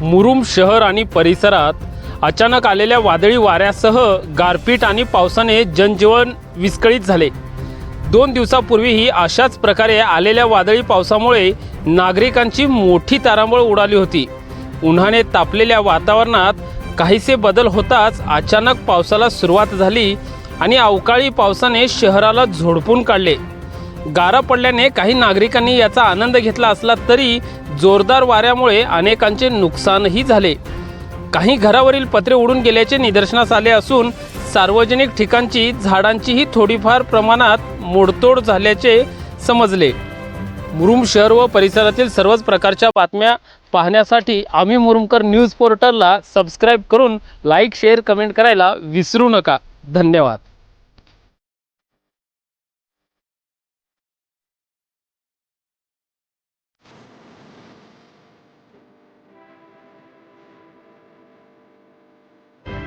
मुरुम शहर आणि परिसरात अचानक आलेल्या वादळी वाऱ्यासह गारपीट आणि पावसाने जनजीवन विस्कळीत झाले. दोन दिवसापूर्वीही अशाच प्रकारे आलेल्या वादळी पावसामुळे नागरिकांची मोठी तारांबळ उडाली होती. उन्हाने तापलेल्या वातावरणात काहीसे बदल होताच अचानक पावसाला सुरुवात झाली आणि अवकाळी पावसाने शहराला झोडपून काढले. गारा पडल्याने काही नागरिकांनी याचा आनंद घेतला असला तरी जोरदार वाऱ्यामुळे अनेकांचे नुकसानही झाले. काही घरावरील पत्रे उडून गेल्याचे निदर्शनास आले असून सार्वजनिक ठिकाणची झाडांचीही थोडीफार प्रमाणात मोडतोड झाल्याचे समजले. मुरुम शहर व परिसरातील सर्वच प्रकारच्या बातम्या पाहण्यासाठी आम्ही मुरुमकर न्यूज पोर्टलला सबस्क्राईब करून लाईक शेअर कमेंट करायला विसरू नका. धन्यवाद.